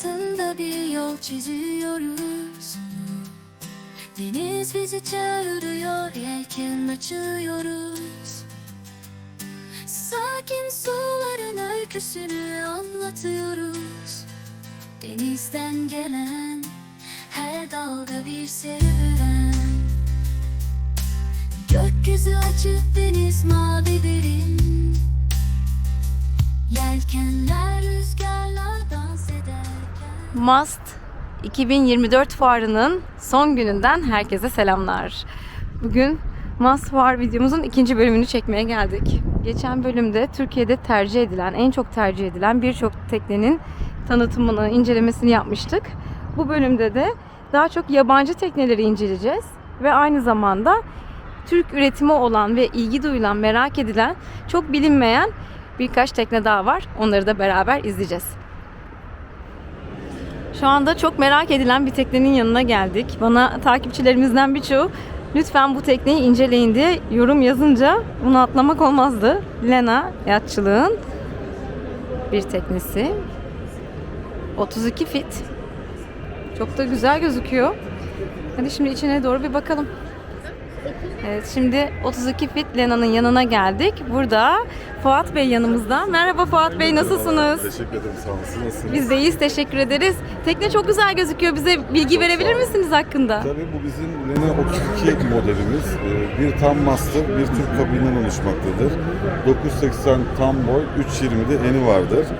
ortasında bir yol çiziyoruz. Deniz bizi çağırıyor, yelken açıyoruz. Sakin suların öyküsünü anlatıyoruz. Denizden gelen her dalga bir serüven. Gökyüzü açık deniz mavi derin. Yelkenler rüzgarla dans ederken Must 2024 fuarının son gününden herkese selamlar. Bugün Must Fuar videomuzun ikinci bölümünü çekmeye geldik. Geçen bölümde Türkiye'de tercih edilen, en çok tercih edilen birçok teknenin tanıtımını, incelemesini yapmıştık. Bu bölümde de daha çok yabancı tekneleri inceleyeceğiz ve aynı zamanda Türk üretimi olan ve ilgi duyulan, merak edilen, çok bilinmeyen birkaç tekne daha var. Onları da beraber izleyeceğiz. Şu anda çok merak edilen bir teknenin yanına geldik. Bana takipçilerimizden birçoğu lütfen bu tekneyi inceleyin diye yorum yazınca bunu atlamak olmazdı. Lena Yatçılığın bir teknesi. 32 fit. Çok da güzel gözüküyor. Hadi şimdi içine doğru bir bakalım. Evet şimdi 32 fit Lena'nın yanına geldik. Burada Fuat Bey yanımızda. Merhaba Fuat Bey nasılsınız? Teşekkür ederim sağ olun. Siz nasılsınız? Biz de iyiyiz, teşekkür ederiz. Tekne çok güzel gözüküyor. Bize bilgi Çok verebilir misiniz hakkında? Tabii bu bizim Lena 32 modelimiz. Ee, Bir tam master, bir Türk kabininden oluşmaktadır. 980 tam boy, 320'de eni vardır. Ee,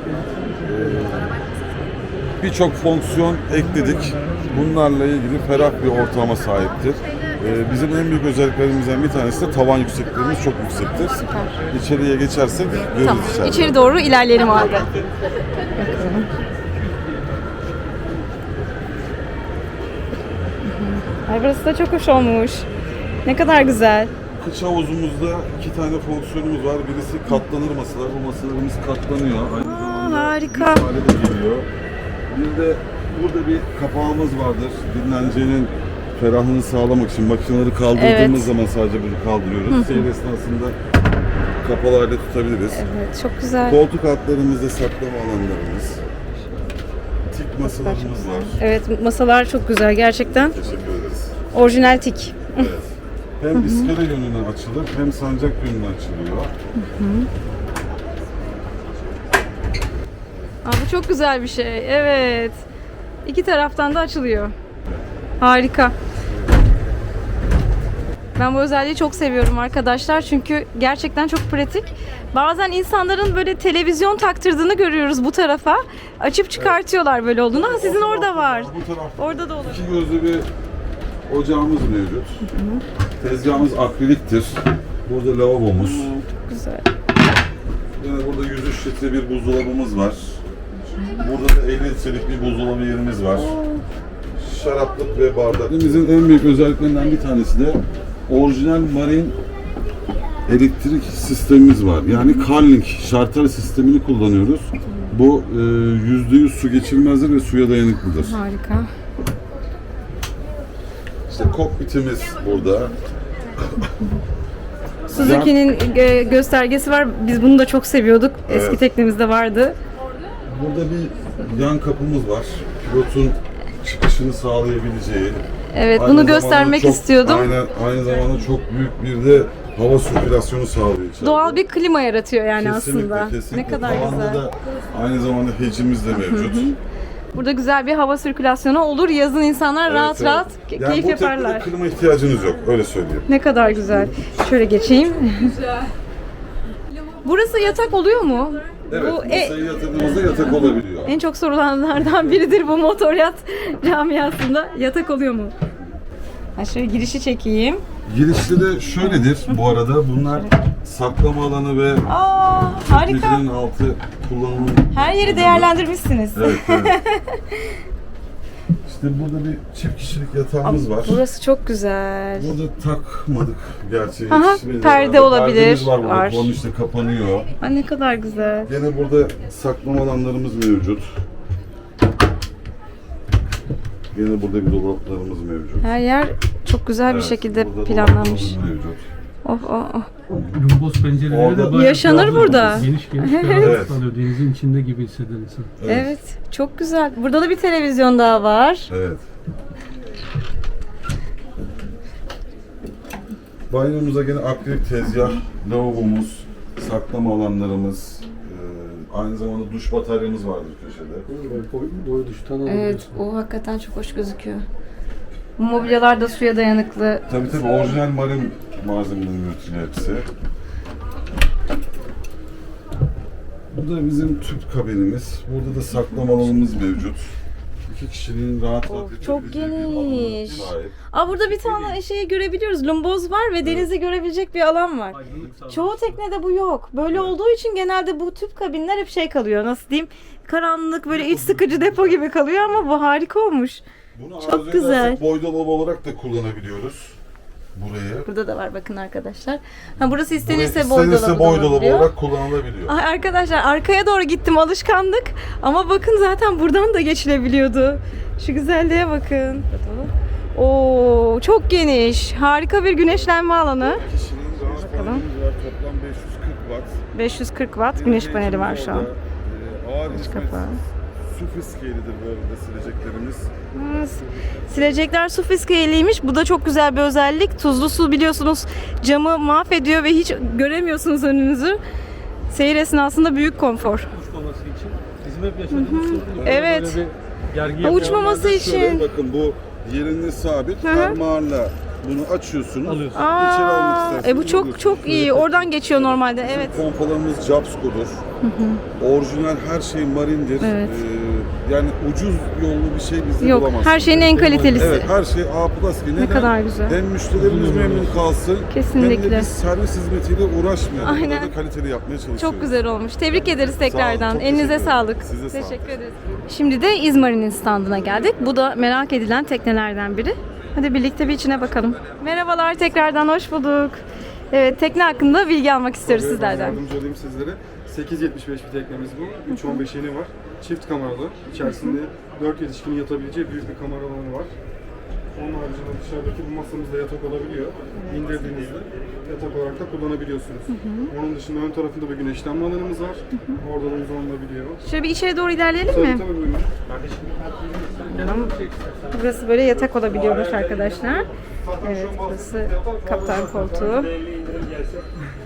Birçok fonksiyon ekledik. Bunlarla ilgili ferah bir ortama sahiptir. Ee, Bizim en büyük özelliklerimizden bir tanesi de tavan yüksekliklerimiz çok yüksektir. İçeriye geçersek görürüz Tamam. içeride. İçeri doğru ilerleyelim halde. Ay burası da çok hoş olmuş. Ne kadar güzel. Kış havuzumuzda iki tane fonksiyonumuz var. Birisi katlanır masalar. Bu masalarımız katlanıyor. Aynı zamanda harika. hale de geliyor. Bir de burada bir kapağımız vardır. Dinlencenin ferahlığını sağlamak için makineleri kaldırdığımız Evet. zaman sadece bunu kaldırıyoruz. Seyir esnasında kapalı halde tutabiliriz. Evet, çok güzel. Koltuk altlarımızda saklama alanlarımız. Tik masalarımız var. Evet, masalar çok güzel gerçekten. Teşekkür ederiz. Orijinal tik. Evet. Hem iskele yönüne açılır hem sancak yönüne açılıyor. Aa, bu çok güzel bir şey. Evet. İki taraftan da açılıyor. Harika. Ben bu özelliği çok seviyorum arkadaşlar çünkü gerçekten çok pratik. Bazen insanların böyle televizyon taktırdığını görüyoruz bu tarafa. Açıp çıkartıyorlar böyle olduğunu. Ha, sizin orada var. Bu tarafta Orada da olur. iki gözlü bir ocağımız mevcut. Tezgahımız akriliktir. Burada lavabomuz. Güzel. Yine burada 103 litre bir buzdolabımız var. Burada da 50 litrelik bir buzdolabı yerimiz var. Şaraplık ve bardak. Bizim en büyük özelliklerinden bir tanesi de orijinal marin elektrik sistemimiz var. Yani Carling şartel sistemini kullanıyoruz. Bu e, %100 su geçirmezdir ve suya dayanıklıdır. Harika. İşte kokpitimiz burada. Suzuki'nin e, göstergesi var. Biz bunu da çok seviyorduk. Eski Evet. teknemizde vardı. Burada bir yan kapımız var. Pilotun çıkışını sağlayabileceği. Evet, Aynı bunu göstermek çok- istiyordum. Aynı, aynı zamanda çok büyük bir de hava sirkülasyonu sağlıyor içeride. Doğal bir klima yaratıyor yani Kesinlikle, aslında. kesinlikle. Ne kadar Tavanda güzel. da aynı zamanda hecimiz de mevcut. Burada güzel bir hava sirkülasyonu olur. Yazın insanlar Evet, rahat evet. rahat Yani keyif bu yaparlar. klima ihtiyacınız yok, öyle söyleyeyim. Ne kadar güzel. Şöyle geçeyim. Burası yatak oluyor mu? Evet, bu e- masaya yatırdığımızda yatak olabiliyor. en çok sorulanlardan biridir bu motor yat camiasında. Yatak oluyor mu? Ha şöyle girişi çekeyim. Girişte de şöyledir bu arada, bunlar saklama alanı ve Aa harika. altı kullanımı Her yeri değerlendirmişsiniz. Evet, evet. İşte burada bir çift kişilik yatağımız var. Burası çok güzel. Burada takmadık gerçi. Aha, yetişmedi perde olabilir. Perdemiz var burada. Var. Onun işte kapanıyor. Aa, ne kadar güzel. Gene burada saklama alanlarımız mevcut. Gene burada bir dolaplarımız mevcut. Her yer çok güzel bir Evet, şekilde burada planlanmış. dolaplarımız mevcut. Oh oh oh. Lumbos pencereleri de Orada- bayağı Yaşanır ferahlık burada. Geniş geniş Evet. ferahlık alıyor. Denizin içinde gibi hisseder insan. Evet. Çok güzel. Burada da bir televizyon daha var. Evet. Banyomuza gene akrilik tezgah, lavabomuz, saklama alanlarımız, e, aynı zamanda duş bataryamız vardır köşede. Böyle boy, boy duştan Evet. O hakikaten çok hoş gözüküyor. Bu mobilyalar da suya dayanıklı. Tabii tabii orijinal marin malzemeden üretiliyor hepsi. Bu da bizim tüp kabinimiz. Burada da saklama alanımız mevcut. İki kişinin rahat rahat Of, çok geniş. Aa burada bir tane şey görebiliyoruz. Lumboz var ve denizi görebilecek bir alan var. Çoğu teknede bu yok. Böyle olduğu için genelde bu tüp kabinler hep şey kalıyor. Nasıl diyeyim? Karanlık böyle iç sıkıcı depo gibi kalıyor ama bu harika olmuş. Bunu Çok güzel. boy dolabı olarak da kullanabiliyoruz. Burayı. Burada da var bakın arkadaşlar. Ha burası istenirse boy istenirse dolabı boy dolabı olarak kullanılabiliyor. Ay arkadaşlar arkaya doğru gittim alışkanlık. Ama bakın zaten buradan da geçilebiliyordu. Şu güzelliğe bakın. Oo çok geniş. Harika bir güneşlenme alanı. Bakalım. Toplam 540 watt. 540 watt güneş paneli var şu an. Orada, e, Ağır kapağı. Su fiskiyelidir bu arada sileceklerimiz. Hmm, Silecekler su fiskeliymiş. Bu da çok güzel bir özellik. Tuzlu su biliyorsunuz camı mahvediyor ve hiç göremiyorsunuz önünüzü. Seyir esnasında büyük konfor. Uçmaması için. Bizim hep yaşadığımız sorun. Evet. Gergi Ha, uçmaması Şöyle için. bakın bu yerinde sabit. Hı hı. Fermuarla bunu açıyorsunuz. Alıyorsun. İçeri almak Aa, isterseniz e bu çok alıyorsunuz. çok iyi. Oradan geçiyor normalde. Evet. Pompalarımız Jabsco'dur. Orijinal her şey marindir. Evet. Ee, yani ucuz yollu bir şey bizde Yok, bulamazsınız. her şeyin en kalitelisi. Evet, her şey A+. Neden? Ne kadar güzel. Hem müşterilerimiz memnun kalsın. Hem Kesinlikle. de biz servis hizmetiyle uğraşmayalım. Aynen. Burada da kaliteli yapmaya çalışıyoruz. Çok güzel olmuş. Tebrik ederiz tekrardan. çok Elinize teşekkür sağlık. Size sağlık. Teşekkür ederiz. Şimdi de İzmarin'in standına geldik. Bu da merak edilen teknelerden biri. Hadi birlikte bir içine bakalım. Merhabalar tekrardan hoş bulduk. Evet tekne hakkında bilgi almak istiyoruz Tabii, ben sizlerden. Yardımcı olayım sizlere. 8.75 bir teknemiz bu. 3.15 yeni var. Çift kameralı. İçerisinde 4 yetişkinin yatabileceği büyük bir kamera alanı var. Onun haricinde dışarıdaki bu masamızda yatak olabiliyor. İndirdiğinizde yatak olarak da kullanabiliyorsunuz. Onun dışında ön tarafında bir güneşlenme alanımız var. Oradan uzanılabiliyor. Şöyle bir içeri doğru ilerleyelim Tabii mi? tabii buyurun. Burası böyle yatak olabiliyormuş arkadaşlar. Evet burası kaptan koltuğu.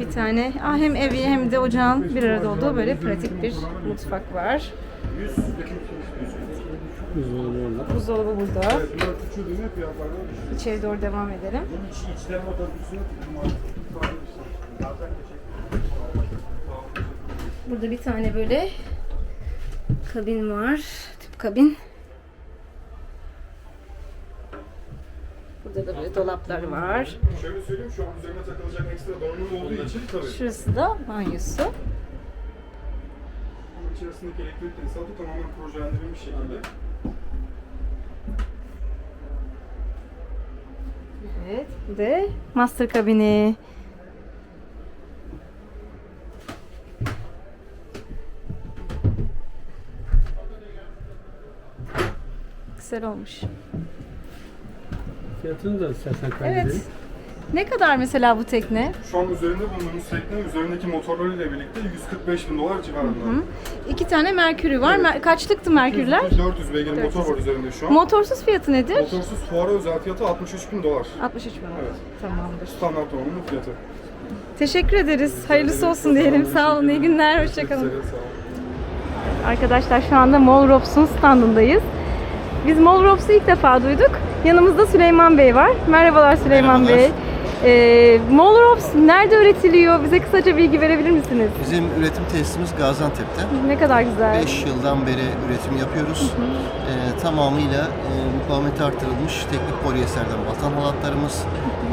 Bir tane ah, hem evi hem de ocağın bir arada olduğu böyle pratik bir mutfak var. Buzdolabı burada. İçeri doğru devam edelim. Burada bir tane böyle kabin var. Tüp kabin. Burada da böyle dolaplar var. Şöyle söyleyeyim şu an üzerine takılacak ekstra donanım olduğu için tabii. Şurası da banyosu. Bu içerisindeki elektrik tesisatı tamamen projelendirilmiş şekilde. Evet. Bir de master kabini. Güzel olmuş. Fiyatını da istersen Evet. kaydedelim. Ne kadar mesela bu tekne? Şu an üzerinde bulunduğumuz tekne üzerindeki motorlarıyla birlikte 145 bin dolar civarında. İki tane Merkür'ü var. Mer- kaçlıktı Merkürler? 400 beygir motor var üzerinde şu an. Motorsuz fiyatı nedir? Motorsuz fuara özel fiyatı 63 bin dolar. 63 bin. Evet. Tamamdır. Standart olanın fiyatı. Teşekkür ederiz. Hayırlısı olsun diyelim. Sağ olun. İyi günler. Hoşçakalın. Size sağ olun. Arkadaşlar şu anda Molrops'un standındayız. Biz Molrops'u ilk defa duyduk. Yanımızda Süleyman Bey var. Merhabalar Süleyman Bey. Ee, Molrops nerede üretiliyor? Bize kısaca bilgi verebilir misiniz? Bizim üretim tesisimiz Gaziantep'te. Ne kadar güzel. 5 yıldan beri üretim yapıyoruz. Ee, tamamıyla e, mukavemeti artırılmış teknik polyesterden batan halatlarımız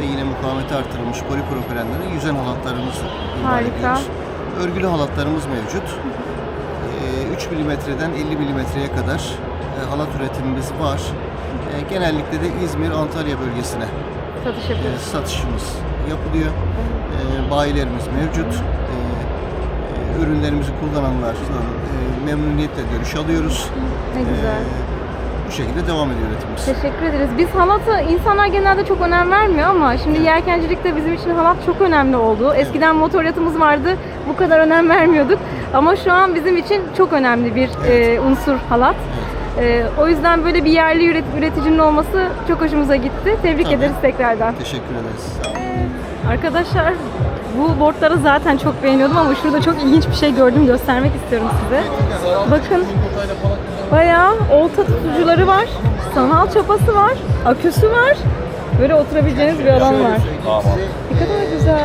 ve yine mukavemeti artırılmış polipropilenleri yüzen halatlarımız imal Harika. ediyoruz. Örgülü halatlarımız mevcut. Ee, 3 milimetreden 50 milimetreye kadar e, halat üretimimiz var. E, genellikle de İzmir, Antalya bölgesine Satış e, satışımız yapılıyor. E, bayilerimiz mevcut. E, e, ürünlerimizi kullananlardan e, memnuniyetle görüş alıyoruz. Ne güzel. E, bu şekilde devam ediyor üretimimiz. Teşekkür ederiz. Biz halata insanlar genelde çok önem vermiyor ama şimdi yelkencilikte bizim için halat çok önemli oldu. Eskiden motor yatımız vardı. Bu kadar önem vermiyorduk. Ama şu an bizim için çok önemli bir e, unsur halat. E, o yüzden böyle bir yerli üret- üreticinin olması çok hoşumuza gitti. Tebrik Tabii. ederiz tekrardan. Teşekkür ederiz. Arkadaşlar bu boardları zaten çok beğeniyordum ama şurada çok ilginç bir şey gördüm göstermek istiyorum size. Bakın bayağı olta tutucuları var, sanal çapası var, aküsü var. Böyle oturabileceğiniz bir alan var. Ne kadar güzel.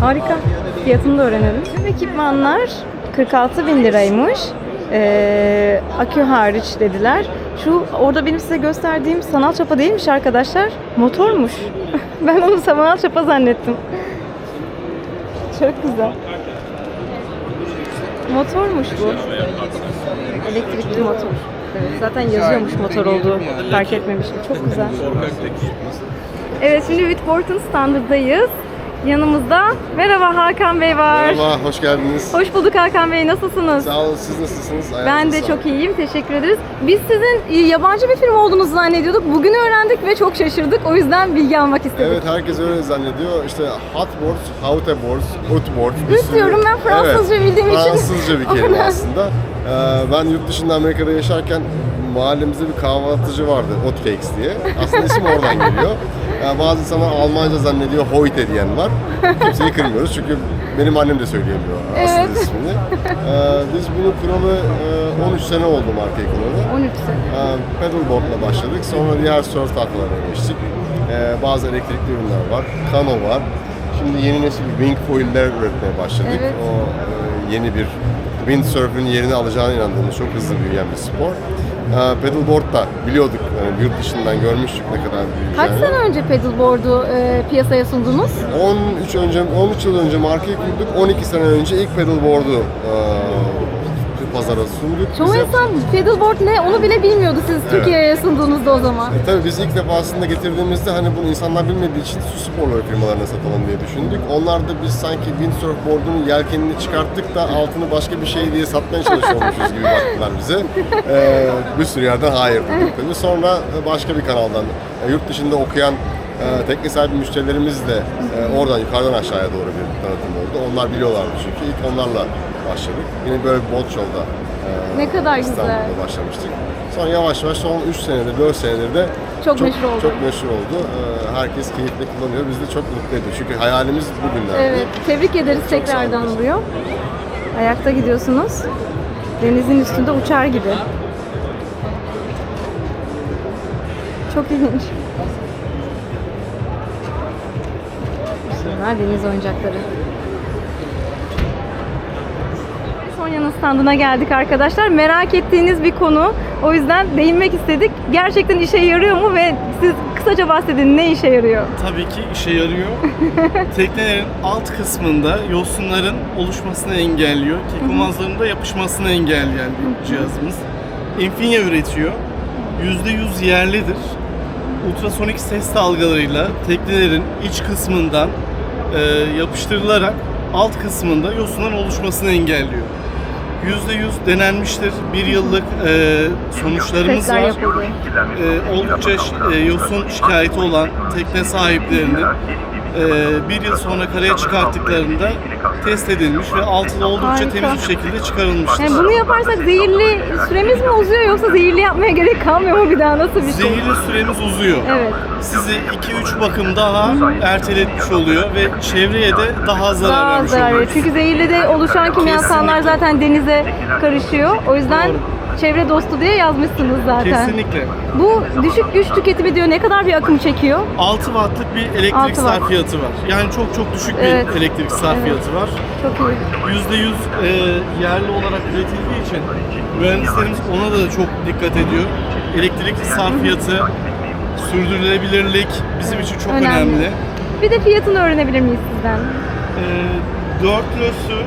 Harika. Fiyatını da öğrenelim. Tüm ekipmanlar 46 bin liraymış. Ee, akü hariç dediler. Şu orada benim size gösterdiğim sanal çapa değilmiş arkadaşlar. Motormuş. ben onu sanal çapa zannettim. Çok güzel. Motormuş bu. Elektrikli motor. Evet, zaten yazıyormuş motor olduğu. Fark etmemişim. Çok güzel. Evet şimdi Whitworth'un standındayız. Yanımızda merhaba Hakan Bey var. Merhaba, hoş geldiniz. Hoş bulduk Hakan Bey. Nasılsınız? Sağ olun, siz nasılsınız? Ben Ayağınıza de sağlık. çok iyiyim. Teşekkür ederiz. Biz sizin yabancı bir firma olduğunuzu zannediyorduk. Bugün öğrendik ve çok şaşırdık. O yüzden bilgi almak istedik. Evet, herkes öyle zannediyor. İşte hot boards, how to boards, hot boards. bir Üst sürü- diyorum ben Fransızca bildiğim için. Fransızca bir kelime aslında. Ee, ben yurt dışında Amerika'da yaşarken mahallemizde bir kahvaltıcı vardı, Hotcakes diye. Aslında isim oradan geliyor. Ee, bazı insanlar Almanca zannediyor, Hoyte diyen var. Kimseyi kırmıyoruz çünkü benim annem de söyleyemiyor aslında Evet. ismini. Ee, biz bunu kuralı e, 13 sene oldu markayı kuralı. 13 sene. Ee, Pedalboard'la başladık. Sonra diğer surf tatlılarına geçtik. Ee, bazı elektrikli ürünler var. Kano var. Şimdi yeni nesil wing foil'ler üretmeye başladık. Evet. O e, yeni bir windsurf'ün yerini alacağına inandığımız çok hızlı büyüyen bir spor. Ee, pedalboard da biliyorduk. Yani yurt dışından görmüştük ne kadar Kaç büyüyeceğini. sene önce pedalboard'u e, piyasaya sundunuz? 13 önce 13 yıl önce markayı kurduk. 12 sene önce ilk pedalboard'u e, pazara sunduk. Çoğu Bize- insan pedalboard ne onu bile bilmiyordu siz Türkiye'ye sunduğunuzda o zaman. E, tabii biz ilk defasında getirdiğimizde hani bunu insanlar bilmediği için su sporları firmalarına satalım diye düşündük. Onlar da biz sanki windsurf board'un yelkenini çıkarttık da altını başka bir şey diye satmaya çalışıyormuşuz gibi baktılar bize. E, bir sürü yerden hayır dedik tabii. Sonra başka bir kanaldan e, yurt dışında okuyan e, tekne sahibi müşterilerimiz de e, oradan yukarıdan aşağıya doğru bir tanıtım oldu. Onlar biliyorlardı çünkü ilk onlarla başladık. Yine böyle boat show'da e, Ne kadar güzel. İstanbul'da başlamıştık. Sonra yavaş yavaş son 3 senedir, 4 senedir de Çok meşhur oldu. Çok meşhur oldu. Ee, herkes keyifle kullanıyor. Biz de çok mutlu ediyor. Çünkü hayalimiz bugünlerde. Evet, tebrik ederiz tekrardan olun. oluyor. Ayakta gidiyorsunuz. Denizin üstünde uçar gibi. Çok ilginç. Bunlar deniz oyuncakları. Sonya'nın standına geldik arkadaşlar. Merak ettiğiniz bir konu. O yüzden değinmek istedik. Gerçekten işe yarıyor mu ve siz kısaca bahsedin ne işe yarıyor? Tabii ki işe yarıyor. Teknelerin alt kısmında yosunların oluşmasını engelliyor. Kekumazların da yapışmasını engelleyen bir cihazımız. Infinia üretiyor. %100 yerlidir. Ultrasonik ses dalgalarıyla teknelerin iç kısmından e, yapıştırılarak alt kısmında yosunların oluşmasını engelliyor. %100 denenmiştir. Bir yıllık e, sonuçlarımız var e, oldukça e, yosun şikayeti olan tekne sahiplerinin e, bir yıl sonra karaya çıkarttıklarında test edilmiş ve altı oldukça Harika. temiz bir şekilde çıkarılmıştır. Yani bunu yaparsak zehirli süremiz mi uzuyor yoksa zehirli yapmaya gerek kalmıyor mu bir daha nasıl bir şey? Zehirli süremiz uzuyor. Evet. Sizi 2-3 bakım daha erteletmiş oluyor ve çevreye de daha zarar Daha vermiş zararlı. oluyor. Çünkü zehirli de oluşan kimyasallar Kesinlikle. zaten denize karışıyor. O yüzden Doğru. Çevre dostu diye yazmışsınız zaten. Kesinlikle. Bu düşük güç tüketimi diyor. Ne kadar bir akım çekiyor? 6 wattlık bir elektrik watt. sarfiyatı var. Yani çok çok düşük bir Evet. elektrik sarfiyatı var. Çok iyi. %100 e, yerli olarak üretildiği için mühendislerimiz ona da çok dikkat ediyor. Elektrik sarfiyatı, sürdürülebilirlik bizim için çok Önemli. Bir de fiyatını öğrenebilir miyiz sizden? E, 4 kilosu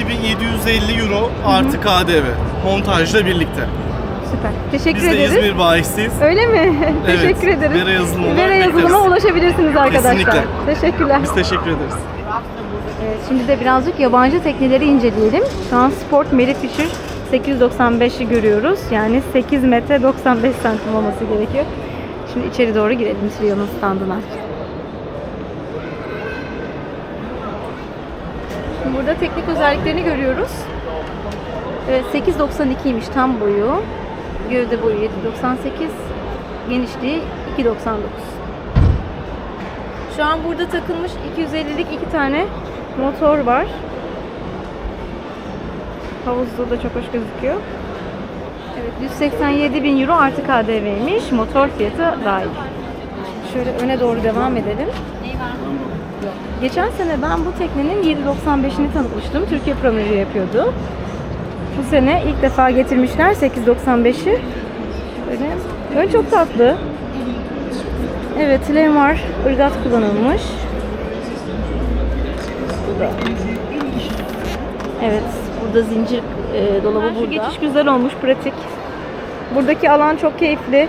2750 euro artı KDV montajla birlikte. Süper. Teşekkür Biz de ederiz. İzmir bahisiyiz. Öyle mi? Evet. Teşekkür ederiz. Vera yazılımı olarak Vera yazılıma bekleriz. ulaşabilirsiniz arkadaşlar. Kesinlikle. Teşekkürler. Biz teşekkür ederiz. Evet, şimdi de birazcık yabancı tekneleri inceleyelim. Transport Merry Fisher 895'i görüyoruz. Yani 8 metre 95 santim olması gerekiyor. Şimdi içeri doğru girelim Trio'nun standına. Burada teknik özelliklerini görüyoruz. Evet 8.92'ymiş tam boyu. Gövde boyu 7.98. Genişliği 2.99. Şu an burada takılmış 250'lik iki tane motor var. Havuzda da çok hoş gözüküyor. Evet 187 bin euro artı KDV'ymiş. Motor fiyatı dahil. Şöyle öne doğru devam edelim. Geçen sene ben bu teknenin 7.95'ini tanıtmıştım. Türkiye promili yapıyordu. Bu sene ilk defa getirmişler 8.95'i. Böyle. Ön çok tatlı. Evet, lem var. Irgat kullanılmış. Burada. Evet, burada zincir e, dolabı burada. geçiş güzel olmuş, pratik. Buradaki alan çok keyifli.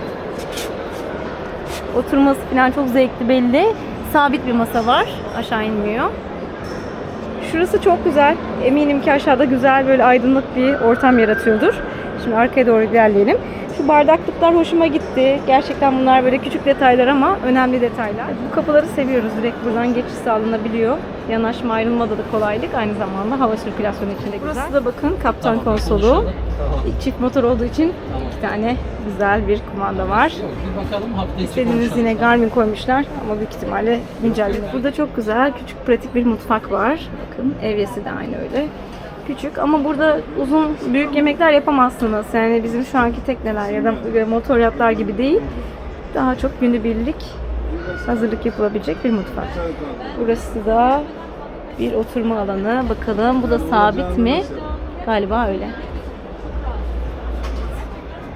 Oturması falan çok zevkli belli. Sabit bir masa var. Aşağı inmiyor. Şurası çok güzel. Eminim ki aşağıda güzel böyle aydınlık bir ortam yaratıyordur. Şimdi arkaya doğru ilerleyelim. Şu bardaklıklar hoşuma gitti. Gerçekten bunlar böyle küçük detaylar ama önemli detaylar. Bu kapıları seviyoruz. Direkt buradan geçiş sağlanabiliyor. Yanaşma ayrılmada da kolaylık. Aynı zamanda hava sirkülasyonu için de güzel. Burası da bakın kaptan konsolu. Çift motor olduğu için iki tane güzel bir kumanda var. Bir bakalım hafta İstediğiniz yine Garmin koymuşlar ama büyük ihtimalle güncelleme. Burada çok güzel, küçük, pratik bir mutfak var. Bakın evyesi de aynı öyle. Küçük ama burada uzun, büyük yemekler yapamazsınız. Yani bizim şu anki tekneler ya da motor yatlar gibi değil. Daha çok günübirlik hazırlık yapılabilecek bir mutfak. Burası da bir oturma alanı. Bakalım bu da sabit mi? Galiba öyle.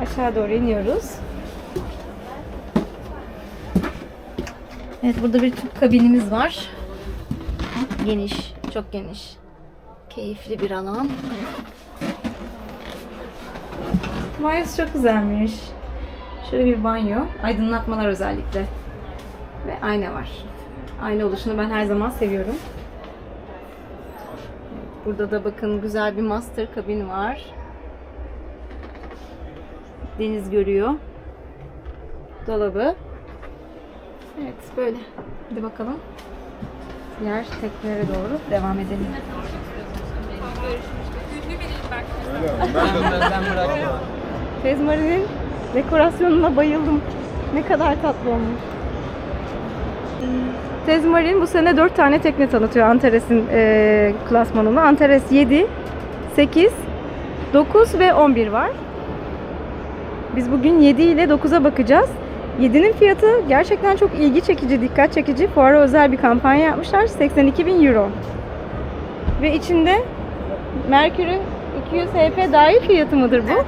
Aşağı doğru iniyoruz. Evet burada bir tüp kabinimiz var. Geniş, çok geniş. Keyifli bir alan. Banyosu çok güzelmiş. Şöyle bir banyo. Aydınlatmalar özellikle. Ve ayna var. Ayna oluşunu ben her zaman seviyorum. Burada da bakın güzel bir master kabin var. Deniz görüyor. Dolabı. Evet böyle. Hadi bakalım. Diğer teknelere doğru devam edelim. Tezmari'nin dekorasyonuna bayıldım. Ne kadar tatlı olmuş. Tezmarin bu sene 4 tane tekne tanıtıyor Antares'in eee klasmanını. Antares 7, 8, 9 ve 11 var. Biz bugün 7 ile 9'a bakacağız. 7'nin fiyatı gerçekten çok ilgi çekici, dikkat çekici. Fuara özel bir kampanya yapmışlar. 82 bin euro. Ve içinde Mercury 200 HP dahil fiyatı mıdır bu?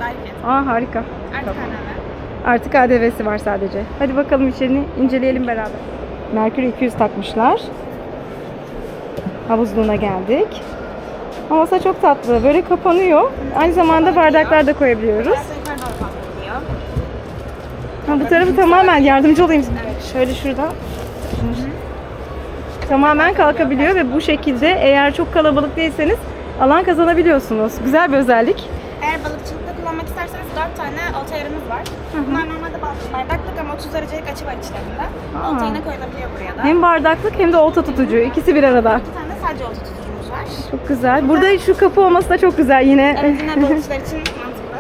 Aa harika. Artık Artık ADV'si var sadece. Hadi bakalım içerini inceleyelim beraber. Mercury 200 takmışlar. Havuzluğuna geldik. Havası çok tatlı. Böyle kapanıyor. Aynı zamanda bardaklar da koyabiliyoruz. Ha, bu tarafı tamamen yardımcı olayım. Şöyle şuradan. Tamamen kalkabiliyor ve bu şekilde eğer çok kalabalık değilseniz alan kazanabiliyorsunuz. Güzel bir özellik. Eğer balıkçılıkta kullanmak isterseniz 4 tane olta yarımız var. Bunlar normalde bardaklık ama 30 derecelik açı var içlerinde. Aa. Olta yine koyulabiliyor buraya da. Hem bardaklık hem de olta tutucu. İkisi bir arada. İki tane sadece olta tutucumuz var. Çok güzel. Burada şu kapı olması da çok güzel yine. Evet yine balıkçılar için mantıklı.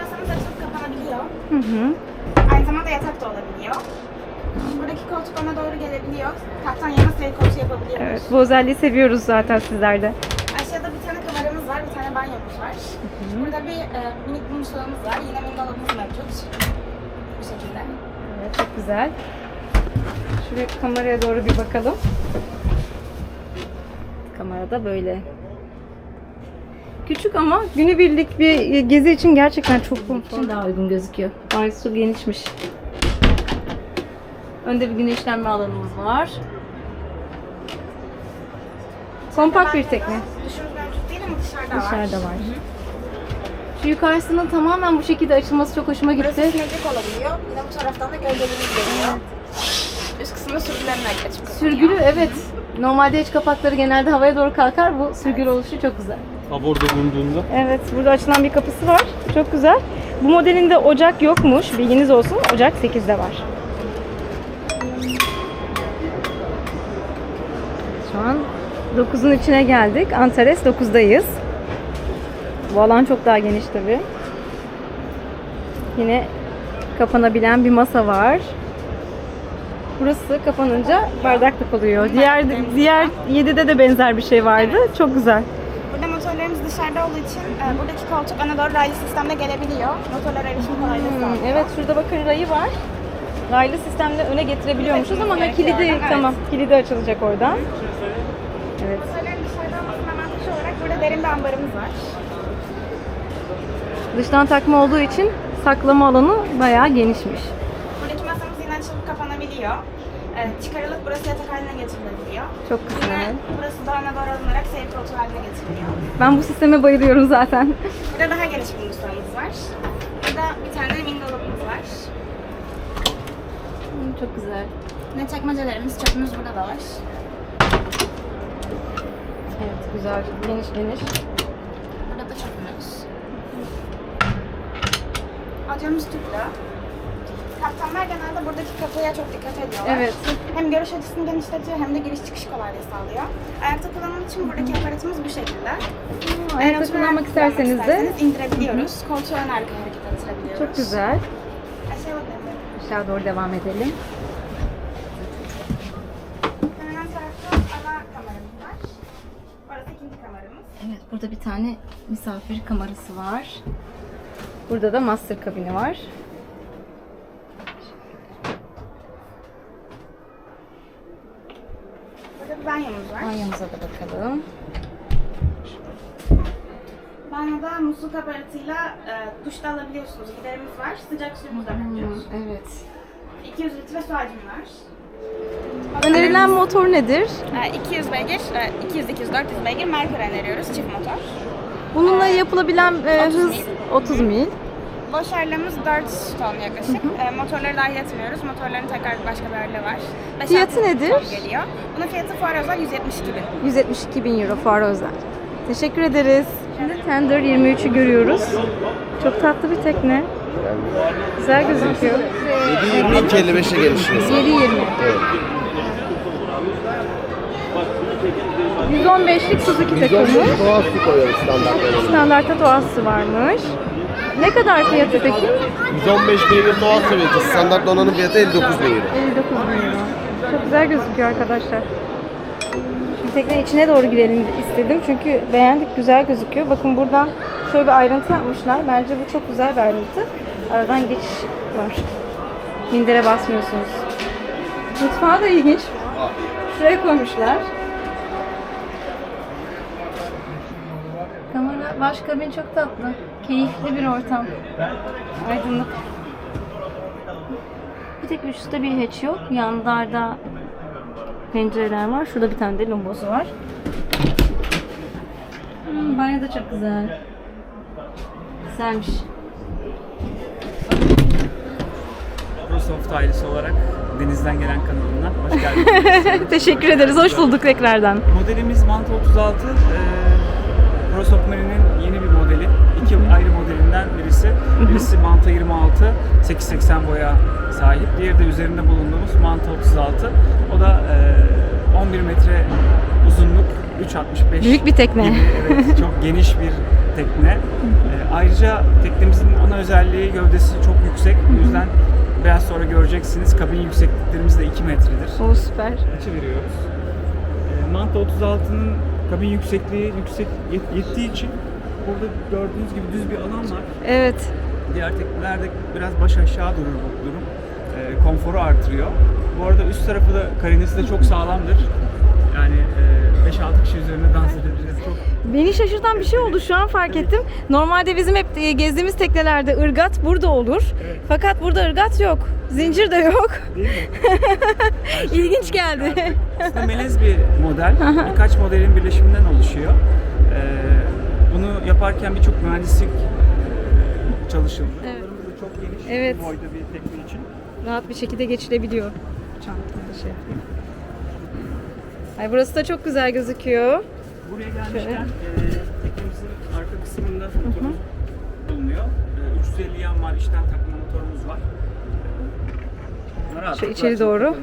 Masanız açılıp kapanabiliyor. Hı hı. Aynı zamanda yatak da olabiliyor. Buradaki koltuk ona doğru gelebiliyor. Kaptan yana seyir koltuğu yapabiliyoruz. Evet, bu özelliği seviyoruz zaten sizlerde. Aşağıda bir tane kameramız var, bir tane banyomuz var. Burada bir e, minik mumsalımız var. Yine mumdolabımız mevcut. Bu şekilde. Evet, çok güzel. Şuraya kameraya doğru bir bakalım. Kamerada böyle. Küçük ama günübirlik bir gezi için gerçekten çok konforlu. daha uygun gözüküyor. Banyosu genişmiş. Önde bir güneşlenme alanımız var. Kompakt bir tekne. Duşumuz mevcut değil ama dışarıda, var. Dışarıda var. Şu yukarısının tamamen bu şekilde açılması çok hoşuma Burası gitti. simetrik olabiliyor. Yine bu taraftan da gölgelerimiz geliyor. Üst kısmında sürgülenerek açıp kapanıyor. Sürgülü evet. Normalde iç kapakları genelde havaya doğru kalkar. Bu sürgülü oluşu çok güzel. Aborda bulunduğunda. Evet, burada açılan bir kapısı var. Çok güzel. Bu modelinde ocak yokmuş. Bilginiz olsun. Ocak 8'de var. Şu an 9'un içine geldik. Antares 9'dayız. Bu alan çok daha geniş tabii. Yine kapanabilen bir masa var. Burası kapanınca bardaklık oluyor. Diğer diğer 7'de de benzer bir şey vardı. Çok güzel. Burada motorlarımız dışarıda olduğu için e, buradaki koltuk ana doğru raylı sistemde gelebiliyor. Motorlara erişim kolaylığı Hmm, sağlıyor. evet şurada bakın rayı var. Raylı sistemde öne getirebiliyormuşuz ama ha, kilidi evet. tamam kilidi açılacak oradan. Evet. Motorların dışarıda olmasının avantajı olarak burada derin bir ambarımız var. Dıştan takma olduğu için saklama alanı bayağı genişmiş. Buradaki masamız yine açılıp kapanabiliyor. E, çıkarılıp burası yatak haline getirilebiliyor. Çok Yine güzel. burası da ana doğru alınarak seyir koltuğu haline getiriliyor. Ben bu sisteme bayılıyorum zaten. Burada daha geniş bir mutfağımız var. Burada bir tane mini dolabımız var. Çok güzel. Ne çekmecelerimiz, çöpümüz burada da var. Güzel. Geniş geniş. Burada da çöpümüz. Adyomuz tüplü. Kaptanlar genelde buradaki kapıya çok dikkat ediyorlar. Evet. Hem görüş açısını genişletiyor hem de giriş çıkış kolaylığı sağlıyor. Ayakta kullanım için buradaki aparatımız bu şekilde. Eğer Ayakta kullanmak isterseniz de isterseniz indirebiliyoruz. Koltuğu ön arka hareket ettirebiliyoruz. çok güzel. Aşağı doğru devam edelim. Burada bir tane misafir kamerası var. Burada da master kabini var. Burada bir banyomuz var. Banyomuza da bakalım. Banyoda musluk aparatıyla e, duş da alabiliyorsunuz. Giderimiz var. Sıcak suyumuz da mevcut. Evet. 200 litre su hacmi var. Önerilen motor nedir? E, 200 beygir, e, 200-200-400 beygir Merkur öneriyoruz. Çift motor. Bununla yapılabilen e, 30 hız mil. 30 mil. Boş ağırlığımız 4 ton yaklaşık. E, motorları dahil etmiyoruz. Motorların tekrar başka bir ağırlığı var. Beş Fiyatı altı nedir? ton Geliyor. Bunun fiyatı fuar özel 172 bin. 172 bin euro fuar özel. Teşekkür ederiz. Şimdi Tender 23'ü görüyoruz. Çok tatlı bir tekne. Güzel gözüküyor. 7.22.55'e gelişiyor. 7.20. 115'lik Suzuki takımı. Doğal su koyuyoruz standart Standartta doğal su varmış. Ne kadar fiyatı peki? 115 beygir doğal su. Standart donanım fiyatı 59 beygir. 59 bin euro. Çok güzel gözüküyor arkadaşlar. Şimdi tekne içine doğru girelim istedim çünkü beğendik, güzel gözüküyor. Bakın buradan şöyle bir ayrıntı yapmışlar. Bence bu çok güzel bir ayrıntı. Aradan geçiş var. Mindere basmıyorsunuz. Mutfağı da ilginç. Şuraya koymuşlar. Kamera, baş kabin çok tatlı. Keyifli bir ortam. Aydınlık. Bir tek üstte bir hatch yok. Yanlarda pencereler var. Şurada bir tane de lombosu var. Hmm, banyo da çok güzel. Güzelmiş. Microsoft ailesi olarak Deniz'den gelen kanalına hoş geldiniz. Teşekkür ederiz. Hoş bulduk tekrardan. Modelimiz Manta 36. E, ProSoftMarine'in yeni bir modeli. İki ayrı modelinden birisi. Birisi Manta 26, 880 boya sahip. Diğeri de üzerinde bulunduğumuz Manta 36. O da e, 11 metre uzunluk, 3.65 Büyük bir tekne. gibi, evet, çok geniş bir tekne. E, ayrıca teknemizin ana özelliği gövdesi çok yüksek. O yüzden biraz sonra göreceksiniz kabin yüksekliklerimiz de 2 metredir O süper. açı veriyoruz. E, Manta 36'nın kabin yüksekliği yüksek yet- yettiği için burada gördüğünüz gibi düz bir alan var. Evet. Diğer teknelerde biraz baş aşağı durur bu durum. E, konforu artırıyor. Bu arada üst tarafı da karenesi de çok sağlamdır. Yani e, 5-6 kişi üzerine dans edebiliriz. Çok Beni şaşırtan bir şey oldu şu an fark ettim. Normalde bizim hep e, gezdiğimiz teknelerde ırgat burada olur. Fakat burada ırgat yok. Zincir de yok. değil mi? İlginç geldi. Aslında melez bir model. Birkaç modelin birleşiminden oluşuyor. E, bunu yaparken birçok mühendislik e, çalışıldı. Evet. Yollarımız da çok geniş. Evet. Boyda bir tekne için. Rahat bir şekilde geçilebiliyor. Çantamda şey. Ay burası da çok güzel gözüküyor. buraya gelmişken e, teknemizin arka kısmında motorumuz bulunuyor. E, 350 yan var, içten takma motorumuz var. Bunlar rahatlıkla içeri doğru.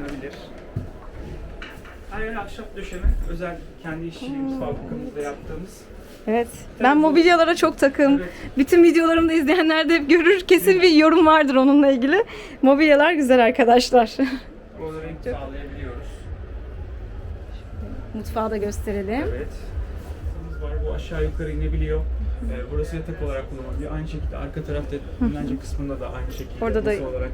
Her yer ahşap döşeme. Özel kendi işçiliğimiz, fabrikamızda yaptığımız. Evet. Ben mobilyalara çok takım. Evet. Bütün videolarımda izleyenler de hep görür. Kesin bir yorum vardır onunla ilgili. Mobilyalar güzel arkadaşlar. Buralara renk sağlayabiliyoruz. Mutfağı da gösterelim. Evet. Var. Bu aşağı yukarı inebiliyor. Ee, burası yatak olarak kullanılabiliyor. Aynı şekilde arka tarafta dinlence kısmında da aynı şekilde Orada da masa olarak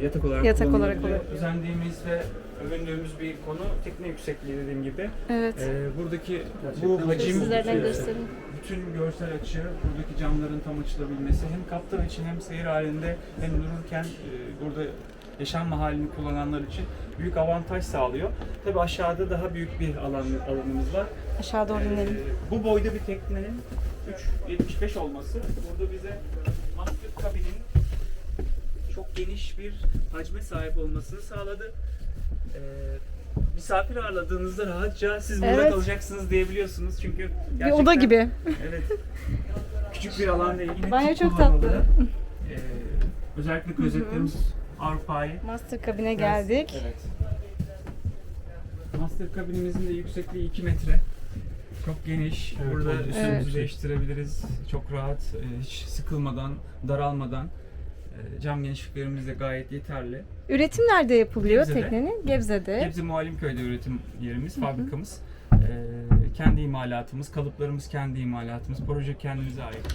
e, yatak olarak yatak olarak olabiliyor. Özendiğimiz ve övündüğümüz bir konu tekne yüksekliği dediğim gibi. Evet. Ee, buradaki bu hacim Sizlerden e, gösterin. bütün görsel açı, buradaki camların tam açılabilmesi hem kaptan için hem seyir halinde hem dururken e, burada yaşam halini kullananlar için büyük avantaj sağlıyor. Tabi aşağıda daha büyük bir alan alanımız var. Aşağı doğru inelim. Ee, bu boyda bir teknenin 3.75 olması burada bize master kabinin çok geniş bir hacme sahip olmasını sağladı. Ee, misafir ağırladığınızda rahatça siz burada Evet. kalacaksınız diyebiliyorsunuz çünkü Bir gerçekten oda gibi. Evet. Küçük bir alan değil. Banyo çok tatlı. Ee, özellikle klozetlerimiz Avrupa'yı. Master kabine geldik. Evet. Master kabinimizin de yüksekliği 2 metre. Çok geniş. Evet, Burada oldukça üstümüzü yüksek. değiştirebiliriz. Çok rahat, e, hiç sıkılmadan, daralmadan. E, Cam genişliklerimiz de gayet yeterli. Üretim nerede yapılıyor Gebze'de. teknenin? Gebze'de. Gebze Muallimköy'de üretim yerimiz, fabrikamız. E, kendi imalatımız, kalıplarımız kendi imalatımız, proje kendimize ait.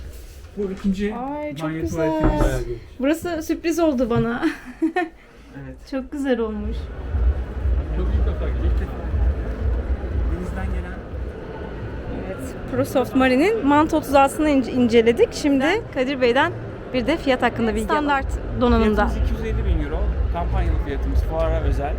Bu ikinci Ay çok banyo güzel. tuvaletimiz. Bayağı büyük. Burası sürpriz oldu bana. Evet. çok güzel olmuş. Çok ilk defa ilk defa. Denizden gelen Evet. ProSoft Marine'in Mant 36'sını ince- inceledik. Şimdi Kadir Bey'den bir de fiyat hakkında bilgi Standart donanımda. Fiyatımız 250 bin euro. Kampanyalı fiyatımız fuara özel.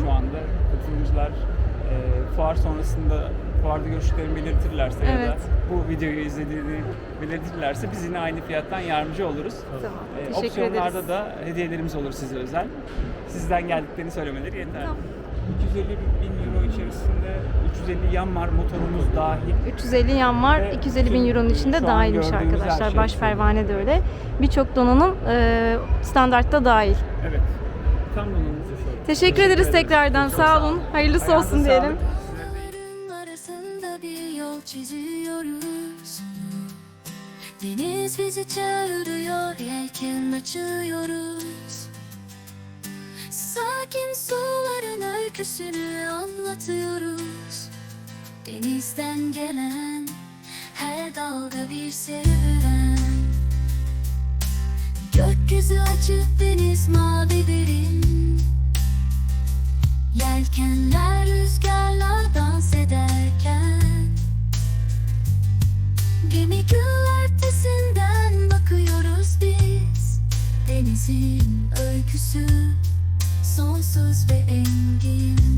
Şu anda katılımcılar e, fuar sonrasında fuarda görüşlerini belirtirlerse ya da Evet. bu videoyu izlediğini belirtirlerse biz yine aynı fiyattan yardımcı oluruz. Tamam. E, Teşekkür opsiyonlarda ederiz. da hediyelerimiz olur size özel. Sizden geldiklerini söylemeleri yeterli. 250 bin euro içerisinde 350 yan var motorumuz dahil. 350 yan var. Ve 250 bin euronun içinde dahilmiş arkadaşlar. şey Baş pervane de öyle. Birçok donanım e, standartta dahil. Evet. Tam donanımız Teşekkür ederiz tekrardan. Sağ olun. Hayırlısı Ayağınıza olsun diyelim. sağlık. Deniz bizi çağırıyor, yelken açıyoruz. Sakin suların öyküsünü anlatıyoruz. Denizden gelen her dalga bir serüven. Gökyüzü açık deniz mavi derin Yelkenler Öyküsü sonsuz ve engin